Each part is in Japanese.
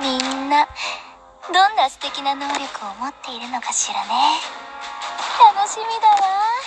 みんなどんな素敵な能力を持っているのかしらね。楽しみだわ。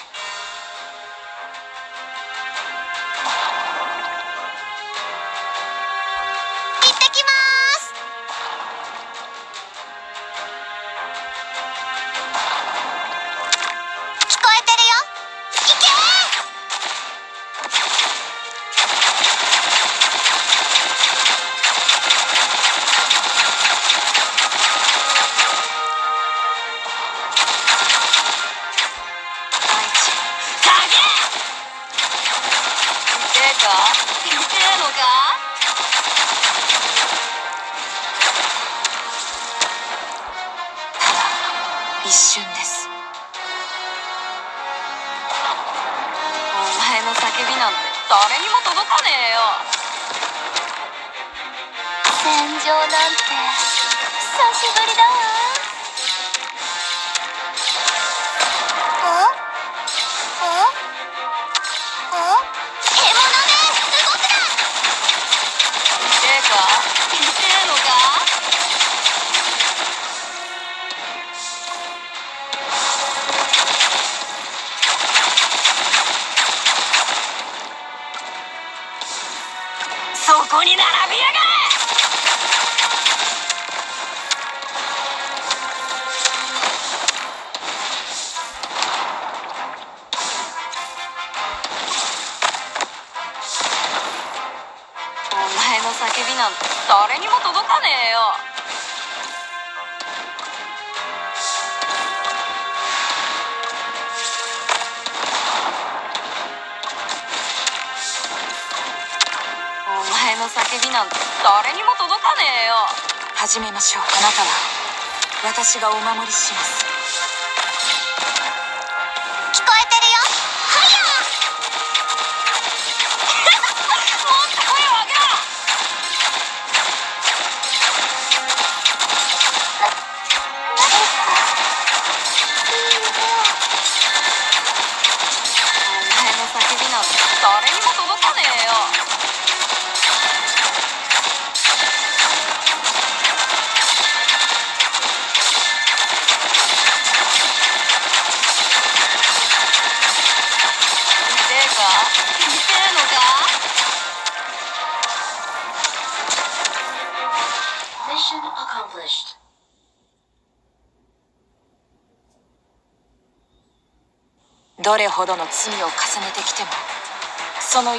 痛えか痛えのかただ一瞬です。お前の叫びなんて誰にも届かねえよ。戦場なんて久しそこに並びやがれ！お前の叫びなんて誰にも届かねえよ。の叫びなんて誰にも届かねえよ。始めましょう。あなたは私がお守りします。Mission accomplished. どれほどの罪を重ねてきてもその